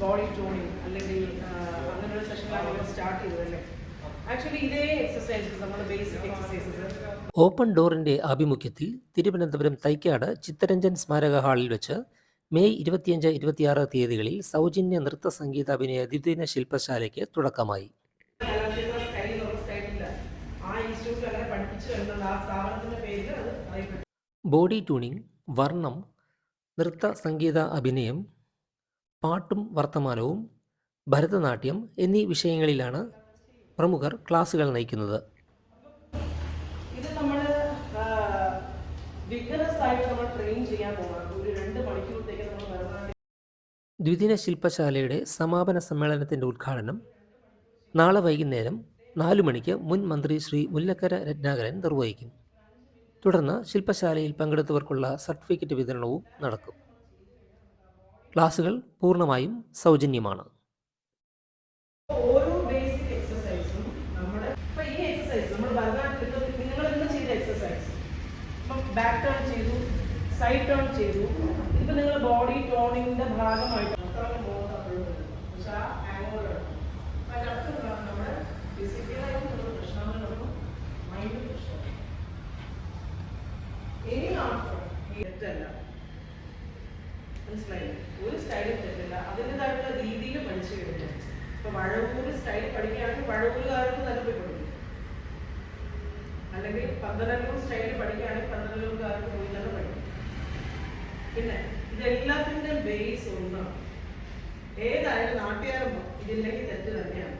Body toning അല്ലെങ്കിൽ ആ, അങ്ങനെയുള്ള സെഷനിലാണ് നമ്മൾ സ്റ്റാർട്ട് ചെയ്തതല്ലേ ആക്ച്വലി ഇതേ ബേസിക് ഓപ്പൺ ഡോറിന്റെ ആഭിമുഖ്യത്തിൽ തിരുവനന്തപുരം തൈക്കാട് ചിത്തരഞ്ജൻ സ്മാരക ഹാളിൽ വെച്ച് മെയ് ഇരുപത്തിയഞ്ച് ഇരുപത്തിയാറ് തീയതികളിൽ സൗജന്യ നൃത്ത സംഗീതാഭിനയ ദ്വിദിന ശില്പശാലയ്ക്ക് തുടക്കമായി. അങ്ങനെ ബോഡി ട്യൂണിംഗ് വർണം നൃത്ത സംഗീത അഭിനയം പാട്ടും വർത്തമാനവും ഭരതനാട്യം എന്നീ വിഷയങ്ങളിലാണ് പ്രമുഖർ ക്ലാസുകൾ നയിക്കുന്നത്. ഇത് നമ്മൾ ബിഗനസ് ആയിട്ട് നമ്മൾ ട്രെയിൻ ചെയ്യാൻ ഒരു രണ്ട് മണിക്കൂറത്തേക്ക് നമ്മൾ ഭരതനാട്യം ദ്വിദിന ശില്പശാലയുടെ സമാപന സമ്മേളനത്തിന്റെ ഉദ്ഘാടനം നാളെ വൈകുന്നേരം നാലു മണിക്ക് മുൻ മന്ത്രി ശ്രീ മുല്ലക്കര രത്നാകരൻ നിർവഹിക്കും. തുടർന്ന് ശില്പശാലയിൽ പങ്കെടുത്തവർക്കുള്ള സർട്ടിഫിക്കറ്റ് വിതരണവും നടക്കും. ക്ലാസുകൾ പൂർണമായും സൗജന്യമാണ്. ഓരോ ബേസിക് ഈ നമ്മൾ നിങ്ങൾ ഇന്ന് ചെയ്ത back turn side turn body ഇനി ആർട്ട് തെറ്റല്ല മനസ്സിലായില്ലേ ഒരു സ്റ്റൈലും തെറ്റില്ല. അതിന്റെതായിട്ടുള്ള രീതിയിൽ പഠിച്ചു കഴിഞ്ഞു. ഇപ്പൊ വഴവൂര് സ്റ്റൈൽ പഠിക്കുകയാണെങ്കിൽ വഴവൂരുകാർക്ക് നല്ല പോയി പഠിക്കും അല്ലെങ്കിൽ പന്തനല്ലൂർ സ്റ്റൈൽ പഠിക്കുകയാണെങ്കിൽ പന്തനല്ലൂർക്കാർക്ക് പോയി തന്നെ പഠിക്കും പിന്നെ ഇതെല്ലാത്തിന്റെ ബേസ് ഒന്നാണ്. ഏതായാലും നാട്ടുകാരും ഇതില്ലെങ്കിൽ തെറ്റ് തന്നെയാണ്.